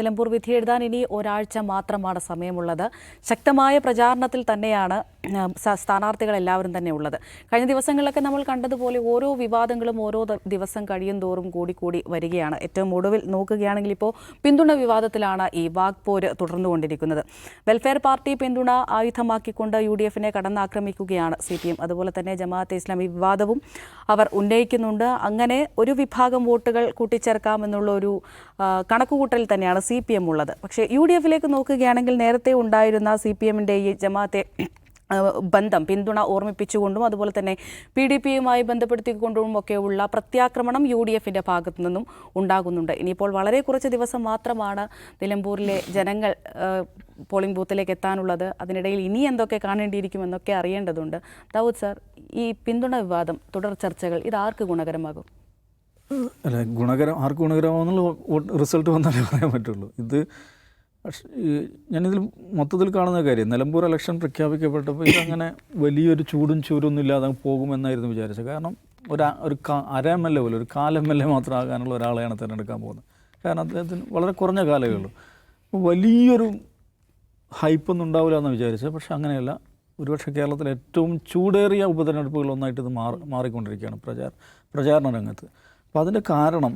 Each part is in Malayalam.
നിലമ്പൂർ വിധി എഴുതാൻ ഇനി ഒരാഴ്ച മാത്രമാണ് സമയമുള്ളത്. ശക്തമായ പ്രചാരണത്തിൽ തന്നെയാണ് സ്ഥാനാർത്ഥികൾ എല്ലാവരും തന്നെ ഉള്ളത്. കഴിഞ്ഞ ദിവസങ്ങളിലൊക്കെ നമ്മൾ കണ്ടതുപോലെ ഓരോ വിവാദങ്ങളും ഓരോ ദിവസം കഴിയും തോറും കൂടിക്കൂടി വരികയാണ്. ഏറ്റവും ഒടുവിൽ നോക്കുകയാണെങ്കിൽ ഇപ്പോൾ പിന്തുണ വിവാദത്തിലാണ് ഈ വാഗ്പോര് തുടർന്നുകൊണ്ടിരിക്കുന്നത്. വെൽഫെയർ പാർട്ടി പിന്തുണ ആയുധമാക്കിക്കൊണ്ട് യു ഡി എഫിനെ കടന്നാക്രമിക്കുകയാണ് സി പി എം അതുപോലെ തന്നെ ജമാഅത്തെ ഇസ്ലാമി വിവാദവും അവർ ഉന്നയിക്കുന്നുണ്ട്. അങ്ങനെ ഒരു വിഭാഗം വോട്ടുകൾ കൂട്ടിച്ചേർക്കാമെന്നുള്ള ഒരു കണക്കുകൂട്ടൽ തന്നെയാണ് സി പി എം ഉള്ളത് പക്ഷേ യു ഡി എഫിലേക്ക് നോക്കുകയാണെങ്കിൽ നേരത്തെ ഉണ്ടായിരുന്ന സി പി എമ്മിന്റെ ഈ ജമാഅത്തെ ബന്ധം പിന്തുണ ഓർമ്മിപ്പിച്ചുകൊണ്ടും അതുപോലെ തന്നെ പി ഡി പിയുമായി ബന്ധപ്പെടുത്തിക്കൊണ്ടും ഒക്കെയുള്ള പ്രത്യാക്രമണം യു ഡി എഫിന്റെ ഭാഗത്തു നിന്നും ഉണ്ടാകുന്നുണ്ട്. ഇനിയിപ്പോൾ വളരെ കുറച്ച് ദിവസം മാത്രമാണ് നിലമ്പൂരിലെ ജനങ്ങൾ പോളിംഗ് ബൂത്തിലേക്ക് എത്താനുള്ളത്. അതിനിടയിൽ ഇനി എന്തൊക്കെ കാണേണ്ടിയിരിക്കുമെന്നൊക്കെ അറിയേണ്ടതുണ്ട്. ദാവൂദ് സാർ ഈ പിന്തുണ വിവാദം തുടർ ചർച്ചകൾ ഇത് ആർക്ക് ഗുണകരമാകും? അല്ല ഗുണകരം ആർക്ക് ഗുണകരമാണെന്നുള്ള റിസൾട്ട് വന്നാലേ പറയാൻ പറ്റുള്ളൂ. ഇത് പക്ഷേ ഞാനിതിൽ മൊത്തത്തിൽ കാണുന്ന കാര്യം നിലമ്പൂർ ഇലക്ഷൻ പ്രഖ്യാപിക്കപ്പെട്ടപ്പോൾ ഇതങ്ങനെ വലിയൊരു ചൂടും ചൂരൊന്നും ഇല്ലാതെ പോകുമെന്നായിരുന്നു വിചാരിച്ചത്. കാരണം ഒരു ഒരു അര എം എൽ എ പോലും ഒരു കാൽ എം എൽ എ മാത്രം ആകാനുള്ള ഒരാളെയാണ് തിരഞ്ഞെടുക്കാൻ പോകുന്നത്. കാരണം അദ്ദേഹത്തിന് വളരെ കുറഞ്ഞ കാലമേ ഉള്ളൂ. വലിയൊരു ഹൈപ്പൊന്നും ഉണ്ടാവില്ല എന്ന് വിചാരിച്ചത്. പക്ഷേ അങ്ങനെയല്ല. ഒരുപക്ഷെ കേരളത്തിലെ ഏറ്റവും ചൂടേറിയ ഉപതെരഞ്ഞെടുപ്പുകളൊന്നായിട്ട് ഇത് മാറി മാറിക്കൊണ്ടിരിക്കുകയാണ് പ്രചാര പ്രചാരണ രംഗത്ത്. അപ്പോൾ അതിന്റെ കാരണം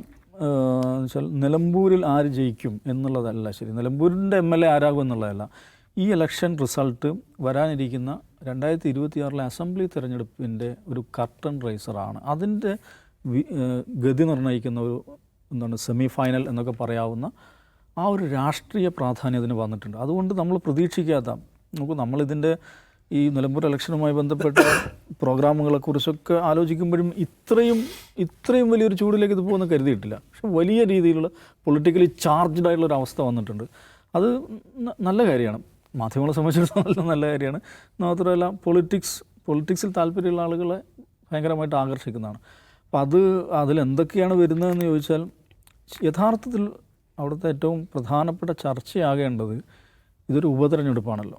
വെച്ചാൽ നിലമ്പൂരിൽ ആര് ജയിക്കും എന്നുള്ളതല്ല ശരി. നിലമ്പൂരിന്റെ എം എൽ എ ആരാകും എന്നുള്ളതല്ല. ഈ ഇലക്ഷൻ റിസൾട്ട് വരാനിരിക്കുന്ന രണ്ടായിരത്തി ഇരുപത്തിയാറിലെ അസംബ്ലി തിരഞ്ഞെടുപ്പിന്റെ ഒരു കർട്ടൺ റൈസറാണ് അതിന്റെ ഗതി നിർണയിക്കുന്ന ഒരു എന്താണ് സെമി ഫൈനൽ എന്നൊക്കെ പറയാവുന്ന ആ ഒരു രാഷ്ട്രീയ പ്രാധാന്യം ഇതിന് വന്നിട്ടുണ്ട്. അതുകൊണ്ട് നമ്മൾ പ്രതീക്ഷിക്കാത്ത നമുക്ക് നമ്മളിതിന്റെ ഈ നിലമ്പൂർ ഇലക്ഷനുമായി ബന്ധപ്പെട്ട പ്രോഗ്രാമുകളെ കുറിച്ചൊക്കെ ആലോചിക്കുമ്പോഴും ഇത്രയും ഇത്രയും വലിയൊരു ചൂടിലേക്ക് ഇത് പോകുന്ന കരുതിയിട്ടില്ല. പക്ഷെ വലിയ രീതിയിലുള്ള പൊളിറ്റിക്കലി ചാർജ്ഡ് ആയിട്ടുള്ള ഒരു അവസ്ഥ വന്നിട്ടുണ്ട്. അത് നല്ല കാര്യമാണ്. മാധ്യമങ്ങളെ സംബന്ധിച്ചിടത്തോളം നല്ല കാര്യമാണ്. മാത്രമല്ല പൊളിറ്റിക്സ് പൊളിറ്റിക്സിൽ താല്പര്യമുള്ള ആളുകളെ ഭയങ്കരമായിട്ട് ആകർഷിക്കുന്നതാണ്. അപ്പോൾ അത് അതിലെന്തൊക്കെയാണ് വരുന്നതെന്ന് ചോദിച്ചാൽ യഥാർത്ഥത്തിൽ അവിടുത്തെ ഏറ്റവും പ്രധാനപ്പെട്ട ചർച്ചയാകേണ്ടത് ഇതൊരു ഉപതെരഞ്ഞെടുപ്പാണല്ലോ.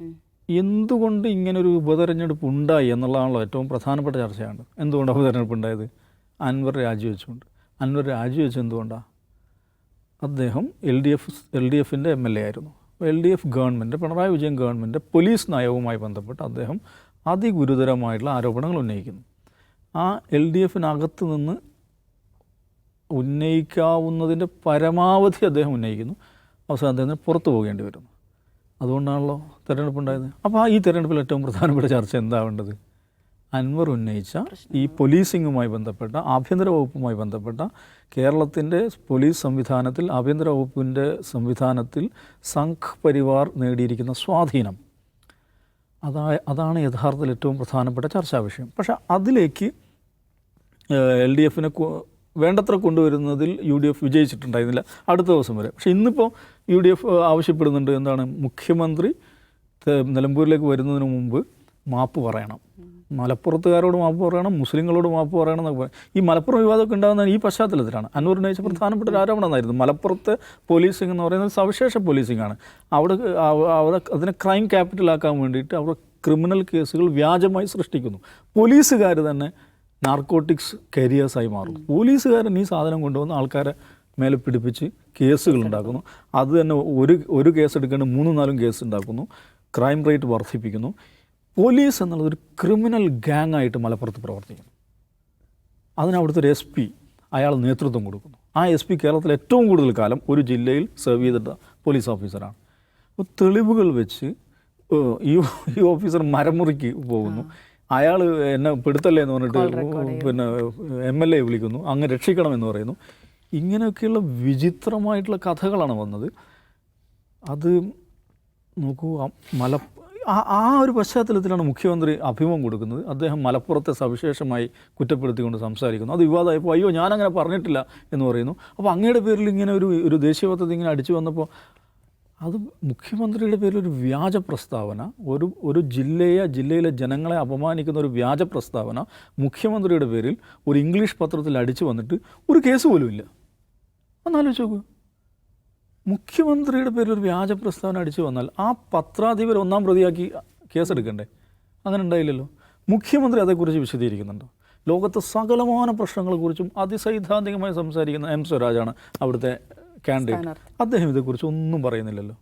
എന്തുകൊണ്ട് ഇങ്ങനൊരു ഉപതെരഞ്ഞെടുപ്പ് ഉണ്ടായി എന്നുള്ളതാണല്ലോ ഏറ്റവും പ്രധാനപ്പെട്ട ചർച്ചയാണ്. എന്തുകൊണ്ടാണ് ഉപതെരഞ്ഞെടുപ്പ് ഉണ്ടായത്? അൻവർ രാജിവെച്ചുകൊണ്ട്. അൻവർ രാജിവെച്ച് എന്തുകൊണ്ടാണ് അദ്ദേഹം L D F L D എഫിന്റെ എം എൽ എ ആയിരുന്നു. L D F government Pinarayi Vijayan government police നയവുമായി ബന്ധപ്പെട്ട് അദ്ദേഹം അതിഗുരുതരമായിട്ടുള്ള ആരോപണങ്ങൾ ഉന്നയിക്കുന്നു. ആ എൽ ഡി എഫിനകത്ത് നിന്ന് ഉന്നയിക്കാവുന്നതിന്റെ പരമാവധി അദ്ദേഹം ഉന്നയിക്കുന്നു. അവസാനം അദ്ദേഹത്തിന് പുറത്തു പോകേണ്ടി വരുന്നു. അതുകൊണ്ടാണല്ലോ തിരഞ്ഞെടുപ്പ് ഉണ്ടായത് അപ്പോൾ ഈ തിരഞ്ഞെടുപ്പിൽ ഏറ്റവും പ്രധാനപ്പെട്ട ചർച്ച എന്താവേണ്ടത്? അൻവർ ഉന്നയിച്ച ഈ പോലീസിങ്ങുമായി ബന്ധപ്പെട്ട ആഭ്യന്തര വകുപ്പുമായി ബന്ധപ്പെട്ട കേരളത്തിന്റെ പോലീസ് സംവിധാനത്തിൽ ആഭ്യന്തര വകുപ്പിന്റെ സംവിധാനത്തിൽ സംഘ് പരിവാർ നേടിയിരിക്കുന്ന സ്വാധീനം. അതാ അതാണ് യഥാർത്ഥത്തിൽ ഏറ്റവും പ്രധാനപ്പെട്ട ചർച്ചാ വിഷയം പക്ഷേ അതിലേക്ക് എൽ ഡി എഫിനെ വേണ്ടത്ര കൊണ്ടുവരുന്നതിൽ യു ഡി എഫ് വിജയിച്ചിട്ടുണ്ടായിരുന്നില്ല അടുത്ത ദിവസം വരെ. പക്ഷേ ഇന്നിപ്പോൾ യു ഡി എഫ് ആവശ്യപ്പെടുന്നുണ്ട് എന്താണ് മുഖ്യമന്ത്രി നിലമ്പൂരിലേക്ക് വരുന്നതിന് മുമ്പ് മാപ്പ് പറയണം. മലപ്പുറത്തുകാരോട് മാപ്പ് പറയണം മുസ്ലിങ്ങളോട് മാപ്പ് പറയണം എന്നൊക്കെ പറയും ഈ മലപ്പുറം വിവാദമൊക്കെ ഉണ്ടാകുന്ന ഈ പശ്ചാത്തലത്തിലാണ്. അന്നൂർ ഉന്നയിച്ച പ്രധാനപ്പെട്ട ഒരു ആരോപണം എന്നായിരുന്നു. മലപ്പുറത്തെ പോലീസിംഗ് എന്ന് പറയുന്നത് സവിശേഷ പോലീസിംഗ് ആണ്. അവിടെ അവിടെ അതിനെ ക്രൈം ക്യാപിറ്റലാക്കാൻ വേണ്ടിയിട്ട് അവിടെ ക്രിമിനൽ കേസുകൾ വ്യാജമായി സൃഷ്ടിക്കുന്നു. പോലീസുകാർ തന്നെ നാർക്കോട്ടിക്സ് കരിയേഴ്സായി മാറുന്നു പോലീസുകാരൻ ഈ സാധനം കൊണ്ടുവന്ന് ആൾക്കാരെ മേലെ പിടിപ്പിച്ച് കേസുകൾ ഉണ്ടാക്കുന്നു. അത് തന്നെ ഒരു ഒരു കേസ് എടുക്കേണ്ട മൂന്നും നാലും കേസ് ഉണ്ടാക്കുന്നു. ക്രൈം റേറ്റ് വർദ്ധിപ്പിക്കുന്നു. പോലീസ് എന്നുള്ളത് ഒരു ക്രിമിനൽ ഗാങ് ആയിട്ട് മലപ്പുറത്ത് പ്രവർത്തിക്കുന്നു. അതിന് അവിടുത്തെ ഒരു എസ് പി അയാൾ നേതൃത്വം കൊടുക്കുന്നു. ആ എസ് പി കേരളത്തിൽ ഏറ്റവും കൂടുതൽ കാലം ഒരു ജില്ലയിൽ സെർവ് ചെയ്തിട്ട പോലീസ് ഓഫീസറാണ്. അപ്പോൾ തെളിവുകൾ വെച്ച് ഈ ഈ ഓഫീസർ മരമുറിക്ക് പോകുന്നു. അയാൾ എന്നെ പെടുത്തല്ലേ എന്ന് പറഞ്ഞിട്ട് പിന്നെ എം എൽ എ വിളിക്കുന്നു. അങ്ങ് രക്ഷിക്കണം എന്ന് പറയുന്നു. ഇങ്ങനെയൊക്കെയുള്ള വിചിത്രമായിട്ടുള്ള കഥകളാണ് വന്നത്. അത് നോക്കൂ മല ആ ഒരു പശ്ചാത്തലത്തിലാണ് മുഖ്യമന്ത്രി അഭിമുഖം കൊടുക്കുന്നത്. അദ്ദേഹം മലപ്പുറത്തെ സവിശേഷമായി കുറ്റപ്പെടുത്തിക്കൊണ്ട് സംസാരിക്കുന്നു. അത് വിവാദമായപ്പോൾ അയ്യോ ഞാനങ്ങനെ പറഞ്ഞിട്ടില്ല എന്ന് പറയുന്നു. അപ്പോൾ അങ്ങയുടെ പേരിൽ ഇങ്ങനെ ഒരു ഒരു ദേശീയ പദ്ധതി ഇങ്ങനെ അടിച്ചു വന്നപ്പോൾ അത് മുഖ്യമന്ത്രിയുടെ പേരിൽ ഒരു വ്യാജ പ്രസ്താവന ഒരു ഒരു ജില്ലയെ ജില്ലയിലെ ജനങ്ങളെ അപമാനിക്കുന്ന ഒരു വ്യാജ പ്രസ്താവന മുഖ്യമന്ത്രിയുടെ പേരിൽ ഒരു ഇംഗ്ലീഷ് പത്രത്തിൽ അടിച്ചു വന്നിട്ട് ഒരു കേസ് പോലും ഇല്ല. ഒന്നാലോചിച്ച് നോക്കൂ. മുഖ്യമന്ത്രിയുടെ പേരിൽ ഒരു വ്യാജ പ്രസ്താവന അടിച്ചു വന്നാൽ ആ പത്രാധിപർ ഒന്നാം പ്രതിയാക്കി കേസെടുക്കണ്ടേ? അങ്ങനെ ഉണ്ടായില്ലല്ലോ. മുഖ്യമന്ത്രി അതേക്കുറിച്ച് വിശദീകരിക്കുന്നുണ്ടോ? ലോകത്തെ സകലമാന പ്രശ്നങ്ങളെക്കുറിച്ചും അതിസൈദ്ധാന്തികമായി സംസാരിക്കുന്ന എം സ്വരാജാണ് അവിടുത്തെ കാൻഡിഡേറ്റ്. അദ്ദേഹം ഇതേക്കുറിച്ച് ഒന്നും പറയുന്നില്ലല്ലോ.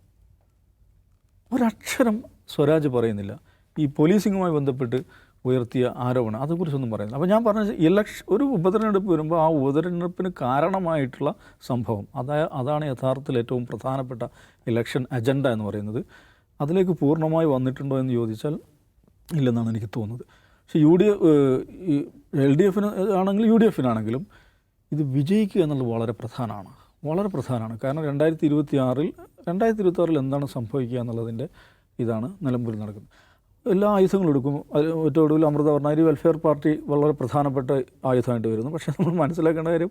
ഒരക്ഷരം സ്വരാജ് പറയുന്നില്ല. ഈ പോലീസിങ്ങുമായി ബന്ധപ്പെട്ട് ഉയർത്തിയ ആരോപണം അതേക്കുറിച്ചൊന്നും പറയുന്നില്ല. അപ്പോൾ ഞാൻ പറഞ്ഞ ഇലക്ഷൻ ഒരു ഉപതെരഞ്ഞെടുപ്പ് വരുമ്പോൾ ആ ഉപതെരഞ്ഞെടുപ്പിന് കാരണമായിട്ടുള്ള സംഭവം അതായ അതാണ് യഥാർത്ഥത്തിൽ ഏറ്റവും പ്രധാനപ്പെട്ട ഇലക്ഷൻ അജണ്ട എന്ന് പറയുന്നത്. അതിലേക്ക് പൂർണമായി വന്നിട്ടുണ്ടോ എന്ന് ചോദിച്ചാൽ ഇല്ലെന്നാണ് എനിക്ക് തോന്നുന്നത്. പക്ഷേ U D F L D എഫിന് ആണെങ്കിലും യു ഡി എഫിനാണെങ്കിലും ഇത് വിജയിക്കുക എന്നുള്ളത് വളരെ പ്രധാനമാണ്. വളരെ പ്രധാനമാണ്. കാരണം രണ്ടായിരത്തി ഇരുപത്തി ആറിൽ രണ്ടായിരത്തി ഇരുപത്തി ആറിൽ എന്താണ് സംഭവിക്കുക എന്നുള്ളതിന്റെ ഇതാണ് നിലമ്പൂരിൽ നടക്കുന്നത്. എല്ലാ ആയുധങ്ങളും എടുക്കും. ഏറ്റവും ഒടുവിൽ അമൃത ഭരണാരി വെൽഫെയർ പാർട്ടി വളരെ പ്രധാനപ്പെട്ട ആയുധമായിട്ട് വരുന്നു. പക്ഷേ നമ്മൾ മനസ്സിലാക്കേണ്ട കാര്യം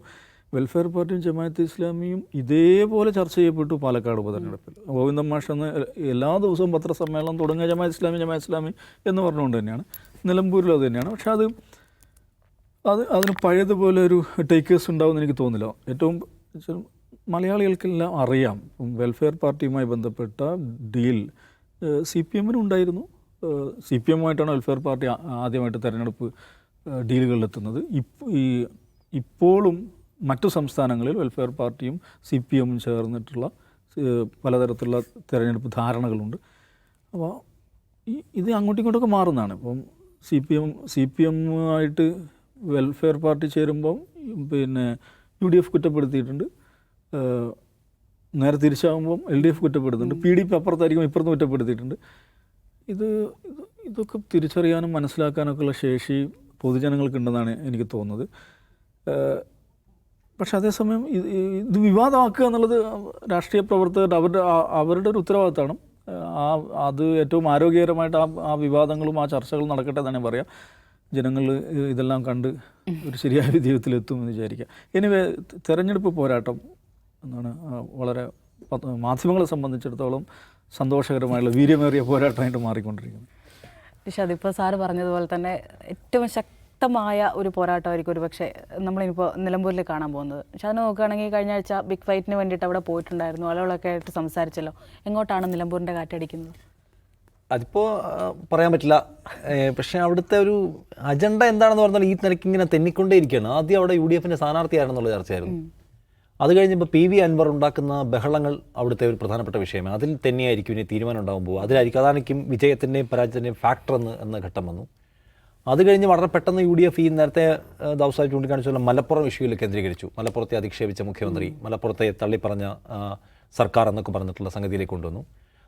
വെൽഫെയർ പാർട്ടിയും ജമാഅത്ത് ഇസ്ലാമിയും ഇതേപോലെ ചർച്ച ചെയ്യപ്പെട്ടു പാലക്കാട് ഉപതെരഞ്ഞെടുപ്പിൽ. ഗോവിന്ദൻ മാഷ് എന്ന് എല്ലാ ദിവസവും പത്രസമ്മേളനം തുടങ്ങിയ ജമാഅത്ത് ഇസ്ലാമി ജമാഅത്ത് ഇസ്ലാമി എന്ന് പറഞ്ഞുകൊണ്ട് തന്നെയാണ്. നിലമ്പൂരിൽ അത് തന്നെയാണ്. പക്ഷേ അത് അത് അതിന് പഴയതുപോലെ ഒരു ടേക്കേഴ്സ് ഉണ്ടാവുമെന്ന് എനിക്ക് തോന്നില്ല ഏറ്റവും മലയാളികൾക്കെല്ലാം അറിയാം. വെൽഫെയർ പാർട്ടിയുമായി ബന്ധപ്പെട്ട ഡീൽ സി പി എമ്മിനും ഉണ്ടായിരുന്നു സി പി എമ്മുമായിട്ടാണ് വെൽഫെയർ പാർട്ടി ആദ്യമായിട്ട് തെരഞ്ഞെടുപ്പ് ഡീലുകളിലെത്തുന്നത് ഇപ്പോൾ ഈ ഇപ്പോഴും മറ്റു സംസ്ഥാനങ്ങളിൽ വെൽഫെയർ പാർട്ടിയും സി പി എമ്മും ചേർന്നിട്ടുള്ള പലതരത്തിലുള്ള തിരഞ്ഞെടുപ്പ് ധാരണകളുണ്ട്. അപ്പോൾ ഇത് അങ്ങോട്ടും ഇങ്ങോട്ടൊക്കെ മാറുന്നതാണ്. ഇപ്പം C P M C P എമ്മുമായിട്ട് welfare party ചേരുമ്പം പിന്നെ യു ഡി എഫ് കുറ്റപ്പെടുത്തിയിട്ടുണ്ട്. നേരെ തിരിച്ചാകുമ്പം എൽ ഡി എഫ് കുറ്റപ്പെടുത്തുന്നുണ്ട്. പി ഡി പി അപ്പുറത്തായിരിക്കും ഇപ്പുറത്ത് കുറ്റപ്പെടുത്തിയിട്ടുണ്ട്. ഇത് ഇത് ഇതൊക്കെ തിരിച്ചറിയാനും മനസ്സിലാക്കാനൊക്കെ ഉള്ള ശേഷി പൊതുജനങ്ങൾക്കുണ്ടെന്നാണ് എനിക്ക് തോന്നുന്നത്. പക്ഷെ അതേസമയം ഇത് ഇത് വിവാദമാക്കുക എന്നുള്ളത് രാഷ്ട്രീയ പ്രവർത്തകരുടെ അവരുടെ അവരുടെ ഒരു ഉത്തരവാദിത്തമാണ്. ആ അത് ഏറ്റവും ആരോഗ്യകരമായിട്ട് ആ ആ വിവാദങ്ങളും ആ ചർച്ചകളും നടക്കട്ടെ എന്നാണ് ഞാൻ പറയാം. ജനങ്ങൾ ഇതെല്ലാം കണ്ട് ഒരു ശരിയായ ജീവിതത്തിലെത്തുമെന്ന് വിചാരിക്കുക എനിവേ തെരഞ്ഞെടുപ്പ് പോരാട്ടം എന്നാണ് വളരെ മാധ്യമങ്ങളെ സംബന്ധിച്ചിടത്തോളം സന്തോഷകരമായുള്ള വീര്യമേറിയ പോരാട്ടമായിട്ട് മാറിക്കൊണ്ടിരിക്കുന്നത് നിഷാദ് ഇപ്പോൾ സാറ് പറഞ്ഞതുപോലെ തന്നെ ഏറ്റവും ശക്തമായ ഒരു പോരാട്ടമായിരിക്കും ഒരു പക്ഷേ നമ്മളിപ്പോൾ നിലമ്പൂരിൽ കാണാൻ പോകുന്നത്. പക്ഷെ അത് നോക്കുകയാണെങ്കിൽ കഴിഞ്ഞ ആഴ്ച ബിഗ് ഫൈറ്റിന് വേണ്ടിയിട്ട് അവിടെ പോയിട്ടുണ്ടായിരുന്നു. ആളുകളൊക്കെ ആയിട്ട് സംസാരിച്ചല്ലോ. എങ്ങോട്ടാണ് നിലമ്പൂരിന്റെ കാറ്റടിക്കുന്നത്? അതിപ്പോൾ പറയാൻ പറ്റില്ല. പക്ഷേ അവിടുത്തെ ഒരു അജണ്ട എന്താണെന്ന് പറഞ്ഞാൽ ഈ നിലയ്ക്ക് ഇങ്ങനെ തെന്നിക്കൊണ്ടേയിരിക്കുകയാണ്. ആദ്യം അവിടെ യു ഡി എഫിന്റെ സ്ഥാനാർത്ഥിയാണെന്നുള്ള ചർച്ചയായിരുന്നു. അത് കഴിഞ്ഞപ്പോൾ പി വി അൻവർ ഉണ്ടാക്കുന്ന ബഹളങ്ങൾ അവിടുത്തെ ഒരു പ്രധാനപ്പെട്ട വിഷയമാണ്. അതിൽ തന്നെയായിരിക്കും ഇനി തീരുമാനം ഉണ്ടാകുമ്പോൾ അതിലായിരിക്കും അതായിരിക്കും വിജയത്തിന്റെയും പരാജയത്തിന്റെയും ഫാക്ടർ എന്ന് എന്ന ഘട്ടം വന്നു. അത് കഴിഞ്ഞ് വളരെ പെട്ടെന്ന് യു ഡി എഫ് ഈ നേരത്തെ ദിവസമായി ചൂണ്ടിക്കാണിച്ചുള്ള മലപ്പുറം ഇഷ്യൂവിൽ കേന്ദ്രീകരിച്ചു. മലപ്പുറത്തെ അധിക്ഷേപിച്ച മുഖ്യമന്ത്രി മലപ്പുറത്തെ തള്ളിപ്പറഞ്ഞ സർക്കാർ എന്നൊക്കെ പറഞ്ഞിട്ടുള്ള സംഗതിയിലേക്ക് കൊണ്ടുവന്നു.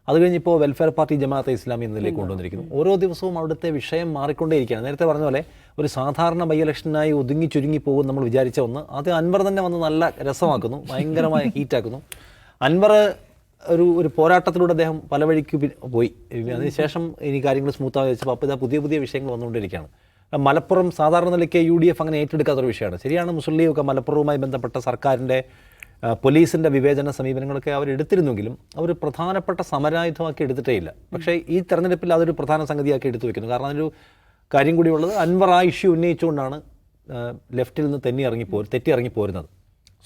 അത് കഴിഞ്ഞിപ്പോൾ വെൽഫെയർ പാർട്ടി ജമാഅത്തെ ഇസ്ലാമി എന്നതിലേക്ക് കൊണ്ടുവന്നിരിക്കുന്നു. ഓരോ ദിവസവും അവിടുത്തെ വിഷയം മാറിക്കൊണ്ടേയിരിക്കുകയാണ്. നേരത്തെ പറഞ്ഞ പോലെ ഒരു സാധാരണ ബൈ ഇലക്ഷനായി ഒതുങ്ങി ചുരുങ്ങി പോകും നമ്മൾ വിചാരിച്ച ഒന്ന്. അത് അൻവർ തന്നെ വന്ന് നല്ല രസമാക്കുന്നു. ഭയങ്കരമായ ഹീറ്റാക്കുന്നു അൻവർ ഒരു ഒരു പോരാട്ടത്തിലൂടെ അദ്ദേഹം പല വഴിക്ക് പോയി. അതിനുശേഷം ഇനി കാര്യങ്ങൾ സ്മൂത്തായി വെച്ചപ്പോൾ അപ്പോൾ ഇതാ പുതിയ പുതിയ വിഷയങ്ങൾ വന്നുകൊണ്ടിരിക്കുകയാണ് മലപ്പുറം സാധാരണ നിലയ്ക്ക് യു ഡി എഫ് അങ്ങനെ ഏറ്റെടുക്കാത്തൊരു വിഷയമാണ്. ശരിയാണ് മുസ്ലിം ലീഗ് ഒക്കെ മലപ്പുറവുമായി ബന്ധപ്പെട്ട സർക്കാരിന്റെ പോലീസിന്റെ വിവേചന സമീപനങ്ങളൊക്കെ അവർ എടുത്തിരുന്നെങ്കിലും അവർ പ്രധാനപ്പെട്ട സമരായുധമാക്കി എടുത്തിട്ടേ ഇല്ല. പക്ഷേ ഈ തെരഞ്ഞെടുപ്പിൽ അതൊരു പ്രധാന സംഗതിയാക്കി എടുത്തു വെക്കുന്നു. കാരണം അതൊരു കാര്യം കൂടിയുള്ളത് അൻവർ ആ ഇഷ്യൂ ഉന്നയിച്ചുകൊണ്ടാണ് ലെഫ്റ്റിൽ നിന്ന് തെന്നി ഇറങ്ങി തെറ്റി ഇറങ്ങി പോരുന്നത്.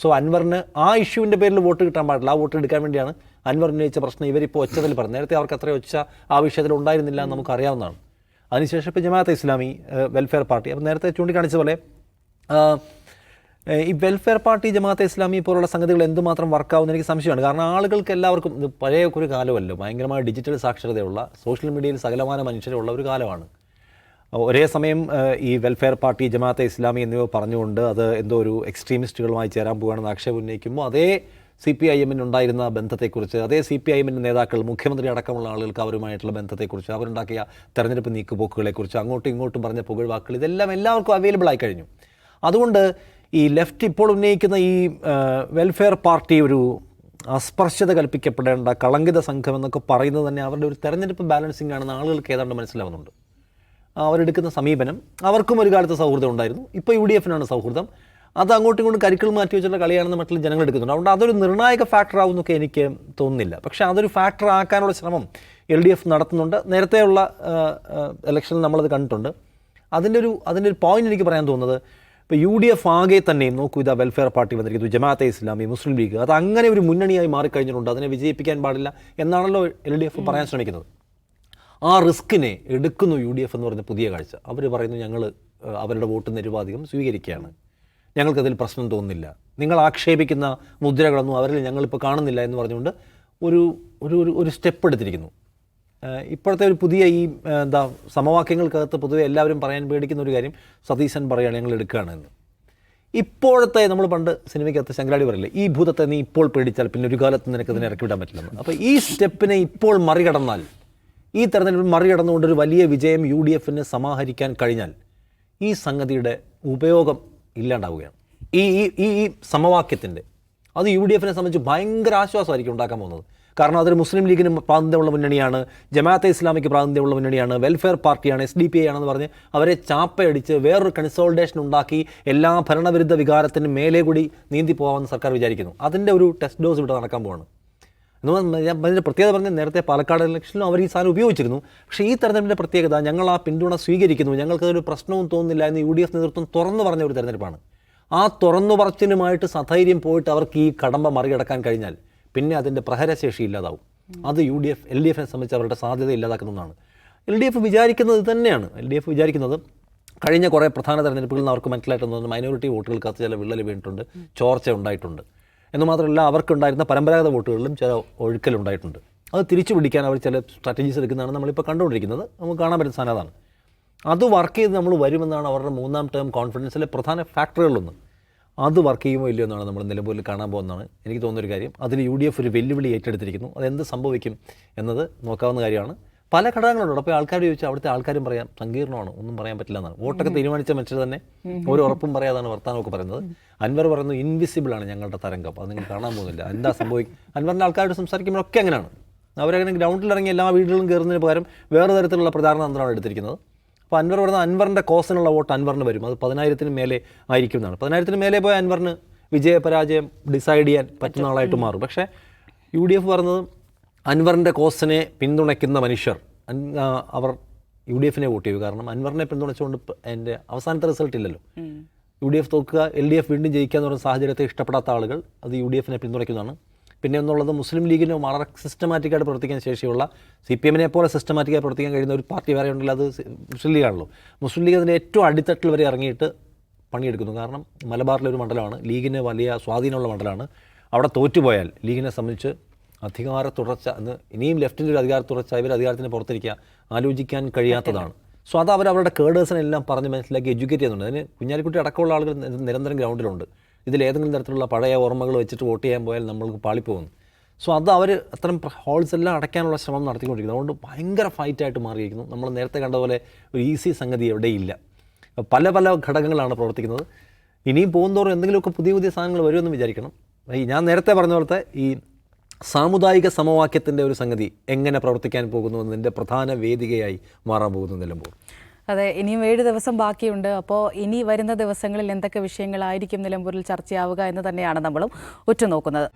സോ അൻവറിന് ആ ഇഷ്യൂവിന്റെ പേരിൽ വോട്ട് കിട്ടാൻ പാടില്ല. ആ വോട്ട് എടുക്കാൻ വേണ്ടിയാണ് അൻവർ ഉന്നയിച്ച പ്രശ്നം ഇവരിപ്പോൾ ഒച്ചതിൽ പറഞ്ഞു. നേരത്തെ അവർക്ക് അത്ര ഒച്ച ആ വിഷയത്തിൽ ഉണ്ടായിരുന്നില്ല എന്ന് നമുക്ക് അറിയാവുന്നതാണ്. അതിനുശേഷം ഇപ്പോൾ ജമാഅത്തെ ഇസ്ലാമി വെൽഫെയർ പാർട്ടി അപ്പം നേരത്തെ ചൂണ്ടിക്കാണിച്ച പോലെ ഈ വെൽഫെയർ പാർട്ടി ജമാഅത്തെ ഇസ്ലാമി പോലുള്ള സംഗതികൾ എന്തുമാത്രം വർക്കാവുന്ന എനിക്ക് സംശയമാണ്. കാരണം ആളുകൾക്ക് എല്ലാവർക്കും പഴയ ഒരു കാലമല്ലോ. ഭയങ്കരമായ ഡിജിറ്റൽ സാക്ഷരതയുള്ള സോഷ്യൽ മീഡിയയിൽ സകലമാന മനുഷ്യരുള്ള ഒരു കാലമാണ്. ഒരേ സമയം ഈ വെൽഫെയർ പാർട്ടി ജമാഅത്തെ ഇസ്ലാമി എന്നിവ പറഞ്ഞുകൊണ്ട് അത് എന്തോ ഒരു എക്സ്ട്രീമിസ്റ്റുകളുമായി ചേരാൻ പോകുകയാണെന്ന് ആക്ഷേപം ഉന്നയിക്കുമ്പോൾ അതേ സി പി ഐ എമ്മിന് ഉണ്ടായിരുന്ന ബന്ധത്തെക്കുറിച്ച് അതേ സി പി ഐ എമ്മിന്റെ നേതാക്കൾ മുഖ്യമന്ത്രി അടക്കമുള്ള ആളുകൾക്ക് അവരുമായിട്ടുള്ള ബന്ധത്തെക്കുറിച്ച് അവരുണ്ടാക്കിയ തെരഞ്ഞെടുപ്പ് നീക്കുപോക്കുകളെക്കുറിച്ച് അങ്ങോട്ടും ഇങ്ങോട്ടും പറഞ്ഞ പുകഴ്വാക്കുകൾ ഇതെല്ലാം എല്ലാവർക്കും അവൈലബിൾ ആയി കഴിഞ്ഞു. അതുകൊണ്ട് ഈ ലെഫ്റ്റ് ഇപ്പോൾ ഉന്നയിക്കുന്ന ഈ വെൽഫെയർ പാർട്ടി ഒരു അസ്പർശ്യത കൽപ്പിക്കപ്പെടേണ്ട കളങ്കിത സംഘം എന്നൊക്കെ പറയുന്നത് തന്നെ അവരുടെ ഒരു തെരഞ്ഞെടുപ്പ് ബാലൻസിംഗ് ആണെന്ന് ആളുകൾക്ക് ഏതാണ്ട് മനസ്സിലാവുന്നുണ്ട്. അവരെടുക്കുന്ന സമീപനം അവർക്കും ഒരു കാലത്ത് സൗഹൃദം ഉണ്ടായിരുന്നു. ഇപ്പോൾ യു ഡി എഫിനാണ് സൗഹൃദം. അത് അങ്ങോട്ടും ഇങ്ങോട്ടും കരിക്കൾ മാറ്റി വെച്ചുള്ള കളിയാണെന്ന് മറ്റുള്ള ജനങ്ങൾ എടുക്കുന്നുണ്ട്. അതുകൊണ്ട് അതൊരു നിർണായക ഫാക്ടർ ആവുമെന്നൊക്കെ എനിക്ക് തോന്നുന്നില്ല. പക്ഷേ അതൊരു ഫാക്ടർ ആക്കാനുള്ള ശ്രമം എൽ ഡി എഫ് നടത്തുന്നുണ്ട്. നേരത്തെയുള്ള ഇലക്ഷനിൽ നമ്മളത് കണ്ടിട്ടുണ്ട്. അതിന്റെ ഒരു അതിന്റെ ഒരു പോയിന്റ് എനിക്ക് പറയാൻ തോന്നുന്നത് ഇപ്പോൾ യു ഡി എഫ് ആകെ തന്നെയും നോക്കൂ ഇതാ വെൽഫെയർ പാർട്ടി വന്നിരിക്കുന്നു ജമാഅത്തെ ഇസ്ലാമി മുസ്ലിം ലീഗ് അത് അങ്ങനെ ഒരു മുന്നണിയായി മാറിക്കഴിഞ്ഞിട്ടുണ്ട് അതിനെ വിജയിപ്പിക്കാൻ പാടില്ല എന്നാണല്ലോ എൽ ഡി എഫ് പറയാൻ ശ്രമിക്കുന്നത്. ആ റിസ്കിനെ എടുക്കുന്നു യു ഡി എഫ് എന്ന് പറഞ്ഞ പുതിയ കാഴ്ച. അവർ പറയുന്നു ഞങ്ങൾ അവരുടെ വോട്ട് നിരുപാധികം സ്വീകരിക്കുകയാണ്. ഞങ്ങൾക്കതിൽ പ്രശ്നം തോന്നുന്നില്ല. നിങ്ങൾ ആക്ഷേപിക്കുന്ന മുദ്രകളൊന്നും അവരിൽ ഞങ്ങളിപ്പോൾ കാണുന്നില്ല എന്ന് പറഞ്ഞുകൊണ്ട് ഒരു ഒരു ഒരു- സ്റ്റെപ്പ് എടുത്തിരിക്കുന്നു. ഇപ്പോഴത്തെ ഒരു പുതിയ ഈ എന്താ സമവാക്യങ്ങൾക്കകത്ത് പൊതുവെ എല്ലാവരും പറയാൻ പേടിക്കുന്ന ഒരു കാര്യം സതീശൻ പറയുകയാണ് ഞങ്ങൾ എടുക്കുകയാണ് എന്ന്. ഇപ്പോഴത്തെ നമ്മൾ പണ്ട് സിനിമയ്ക്കകത്ത് ശങ്കരാടി പറയില്ലേ ഈ ഭൂതത്തെ നീ ഇപ്പോൾ പേടിച്ചാൽ പിന്നെ ഒരു കാലത്ത് നിനക്ക് അതിനെ ഇറക്കി വിടാൻ പറ്റില്ലെന്ന്. അപ്പോൾ ഈ സ്റ്റെപ്പിനെ ഇപ്പോൾ മറികടന്നാൽ ഈ തെരഞ്ഞെടുപ്പിൽ മറികടന്നുകൊണ്ട് ഒരു വലിയ വിജയം യു ഡി എഫിന് സമാഹരിക്കാൻ കഴിഞ്ഞാൽ ഈ സംഗതിയുടെ ഉപയോഗം ഇല്ലാണ്ടാവുകയാണ്. ഈ ഈ ഈ സമവാക്യത്തിന്റെ അത് യു ഡി എഫിനെ സംബന്ധിച്ച് ഭയങ്കര ആശ്വാസമായിരിക്കും ഉണ്ടാക്കാൻ പോകുന്നത്. കാരണം അതൊരു മുസ്ലിം ലീഗിന് പ്രാതിനിധ്യമുള്ള മുന്നണിയാണ് ജമാഅത്തെ ഇസ്ലാമിക്ക് പ്രാതിനിധ്യമുള്ള മുന്നണിയാണ് വെൽഫെയർ പാർട്ടിയാണ് എസ് ഡി പി ഐ ആണെന്ന് പറഞ്ഞ് അവരെ ചാപ്പയടിച്ച് വേറൊരു കൺസോൾട്ടേഷൻ ഉണ്ടാക്കി എല്ലാ ഭരണവിരുദ്ധ വികാരത്തിന് മേലെ കൂടി നീന്തി പോകാമെന്ന് സർക്കാർ വിചാരിക്കുന്നു. അതിന്റെ ഒരു ടെസ്റ്റ് ഡോസ് ഇവിടെ നടക്കാൻ പോവാണ്. അതിന്റെ പ്രത്യേകത പറഞ്ഞാൽ നേരത്തെ പാലക്കാട് ഇലക്ഷനിലും അവർ ഈ സാധനം ഉപയോഗിച്ചിരുന്നു. പക്ഷേ ഈ തെരഞ്ഞെടുപ്പിന്റെ പ്രത്യേകത ഞങ്ങൾ ആ പിന്തുണ സ്വീകരിക്കുന്നു. ഞങ്ങൾക്കതൊരു പ്രശ്നവും തോന്നുന്നില്ല എന്ന് യു ഡി എഫ് നേതൃത്വം തുറന്നു പറഞ്ഞ ഒരു തെരഞ്ഞെടുപ്പാണ്. ആ തുറന്നു പറച്ചിലുമായിട്ട് സധൈര്യം പോയിട്ട് അവർക്ക് ഈ കടമ്പ മറികടക്കാൻ കഴിഞ്ഞാൽ പിന്നെ അതിന്റെ പ്രഹരശേഷി ഇല്ലാതാവും. അത് U D F L D എഫിനെ സംബന്ധിച്ച് അവരുടെ സാധ്യത ഇല്ലാതാക്കുന്നതാണ് എൽ ഡി എഫ് വിചാരിക്കുന്നത് തന്നെയാണ്. എൽ ഡി എഫ് വിചാരിക്കുന്നത് കഴിഞ്ഞ കുറേ പ്രധാന തെരഞ്ഞെടുപ്പുകളിൽ നിന്ന് അവർക്ക് മനസ്സിലായിട്ടുണ്ട് മൈനോറിറ്റി വോട്ടുകൾക്കകത്ത് ചില വിള്ളൽ വീണിട്ടുണ്ട് ചോർച്ച ഉണ്ടായിട്ടുണ്ട്. എന്ന് മാത്രമല്ല അവർക്കുണ്ടായിരുന്ന പരമ്പരാഗത വോട്ടുകളിലും ചില ഒഴുക്കലുണ്ടായിട്ടുണ്ട് അത് തിരിച്ചു പിടിക്കാൻ അവർ ചില സ്ട്രാറ്റജീസ് എടുക്കുന്നതാണ് നമ്മളിപ്പോൾ കണ്ടുകൊണ്ടിരിക്കുന്നത്. നമുക്ക് കാണാൻ പറ്റുന്ന സാധനം അത് വർക്ക് ചെയ്ത് നമ്മൾ വരുമെന്നാണ് അവരുടെ മൂന്നാം ടേം കോൺഫിഡൻസിലെ പ്രധാന ഫാക്ടറുകളിലൊന്ന് അത് വർക്ക് ചെയ്യുമോ ഇല്ലയോ എന്നാണ് നമ്മൾ നിലമ്പൂരിൽ കാണാൻ പോകുന്നതാണ്. എനിക്ക് തോന്നുന്നൊരു കാര്യം അതിൽ യു ഡി എഫ് ഒരു വെല്ലുവിളി ഏറ്റെടുത്തിരിക്കുന്നു. അതെന്ത് സംഭവിക്കും എന്നത് നോക്കാവുന്ന കാര്യമാണ്. പല ഘടകങ്ങളുണ്ട്. അപ്പോൾ ആൾക്കാർ ചോദിച്ചാൽ അവിടുത്തെ ആൾക്കാരും പറയാം സങ്കീർണമാണ്. ഒന്നും പറയാൻ പറ്റില്ല എന്നാണ്. വോട്ടൊക്കെ തീരുമാനിച്ച മനുഷ്യർ തന്നെ ഒരു ഉറപ്പും പറയാതാണ് വർത്താനമൊക്കെ പറയുന്നത്. അൻവർ പറയുന്നത് ഇൻവിസിബിൾ ആണ് ഞങ്ങളുടെ തരംഗം. അത് നിങ്ങൾ കാണാൻ പോകുന്നില്ല. എന്താ സംഭവിക്കും അൻവറിന്റെ ആൾക്കാരോട് സംസാരിക്കുമ്പോഴൊക്കെ അങ്ങനെയാണ്. അവരങ്ങനെ ഗ്രൗണ്ടിൽ ഇറങ്ങി എല്ലാ വീടുകളും കയറുന്നതിന് പകരം വേറെ തരത്തിലുള്ള പ്രചാരണ തന്ത്രമാണ് എടുത്തിരിക്കുന്നത്. അപ്പോൾ അൻവർ പറയുന്ന അൻവറിന്റെ കോസിനുള്ള വോട്ട് അൻവറിന് വരും. അത് പതിനായിരത്തിന് മേലെ ആയിരിക്കും എന്നാണ് പതിനായിരത്തിന് മേലെ പോയ അൻവറിന് വിജയപരാജയം ഡിസൈഡ് ചെയ്യാൻ പറ്റുന്ന ആളായിട്ട് മാറും. പക്ഷേ യു ഡി എഫ് പറഞ്ഞത് അൻവറിന്റെ കോസിനെ പിന്തുണയ്ക്കുന്ന മനുഷ്യർ. അവർ യു ഡി എഫിനെ വോട്ട് ചെയ്തു. കാരണം അൻവറിനെ പിന്തുണച്ചുകൊണ്ട് എന്റെ അവസാനത്തെ റിസൾട്ട് ഇല്ലല്ലോ. യു ഡി എഫ് തോക്കുക എൽ ഡി എഫ് വീണ്ടും ജയിക്കുക എന്ന് പറയുന്ന സാഹചര്യത്തെ ഇഷ്ടപ്പെടാത്ത ആളുകൾ അത് യു ഡി എഫിനെ പിന്തുണയ്ക്കുന്നതാണ്. പിന്നെ എന്നുള്ളത് മുസ്ലിം ലീഗിന് വളരെ സിസ്റ്റമാറ്റിക്കായിട്ട് പ്രവർത്തിക്കാൻ ശേഷിയുള്ള സി പി എമ്മിനെ പോലെ സിസ്റ്റമാറ്റിക്കായി പ്രവർത്തിക്കാൻ കഴിയുന്ന ഒരു പാർട്ടി വേറെ ഉണ്ടല്ലോ അത് മുസ്ലിം ലീഗാണല്ലോ. മുസ്ലിം ലീഗ് അതിന്റെ ഏറ്റവും അടിത്തട്ടിൽ വരെ ഇറങ്ങിയിട്ട് പണിയെടുക്കുന്നു. കാരണം മലബാറിലെ ഒരു മണ്ഡലമാണ് ലീഗിന് വലിയ സ്വാധീനമുള്ള മണ്ഡലമാണ്. അവിടെ തോറ്റുപോയാൽ ലീഗിനെ സംബന്ധിച്ച് അധികാര തുടർച്ച എന്ന് ഇനിയും ലെഫ്റ്റിന്റെ ഒരു അധികാര തുടർച്ച ഇവർ അധികാരത്തിന് പുറത്തിരിക്കുക ആലോചിക്കാൻ കഴിയാത്തതാണ്. സോ അത് അവർ അവരുടെ കേഡേഴ്സിനെല്ലാം പറഞ്ഞ് മനസ്സിലാക്കി എഡ്യൂക്കേറ്റ് ചെയ്യുന്നുണ്ട്. അതിന് കുഞ്ഞാലിക്കുട്ടി അടക്കമുള്ള ആളുകൾ നിരന്തരം ഗ്രൗണ്ടിലുണ്ട്. ഇതിൽ ഏതെങ്കിലും തരത്തിലുള്ള പഴയ ഓർമ്മകൾ വെച്ചിട്ട് വോട്ട് ചെയ്യാൻ പോയാൽ നമ്മൾക്ക് പാളിപ്പോകുന്നു. സോ അത് അവർ അത്തരം ഹോൾസ് എല്ലാം അടയ്ക്കാനുള്ള ശ്രമം നടത്തിക്കൊണ്ടിരിക്കുന്നു. അതുകൊണ്ട് ഭയങ്കര ഫൈറ്റായിട്ട് മാറിയിരിക്കുന്നു. നമ്മൾ നേരത്തെ കണ്ടതുപോലെ ഒരു ഈസി സംഗതി എവിടെയില്ല. പല പല ഘടകങ്ങളാണ് പ്രവർത്തിക്കുന്നത്. ഇനിയും പോകുന്നതോറും എന്തെങ്കിലുമൊക്കെ പുതിയ പുതിയ സാധനങ്ങൾ വരുമെന്ന് വിചാരിക്കണം. ഈ ഞാൻ നേരത്തെ പറഞ്ഞ പോലത്തെ ഈ സാമുദായിക സമവാക്യത്തിന്റെ ഒരു സംഗതി എങ്ങനെ പ്രവർത്തിക്കാൻ പോകുന്നു എന്നതിന്റെ പ്രധാന വേദികയായി മാറാൻ പോകുന്നു നിലമ്പൂർ. അതെ ഇനിയും ഏഴ് ദിവസം ബാക്കിയുണ്ട്. അപ്പോൾ ഇനി വരുന്ന ദിവസങ്ങളിൽ എന്തൊക്കെ വിഷയങ്ങളായിരിക്കും നിലമ്പൂരിൽ ചർച്ചയാവുക എന്ന് തന്നെയാണ് നമ്മളും ഉറ്റുനോക്കുന്നത്.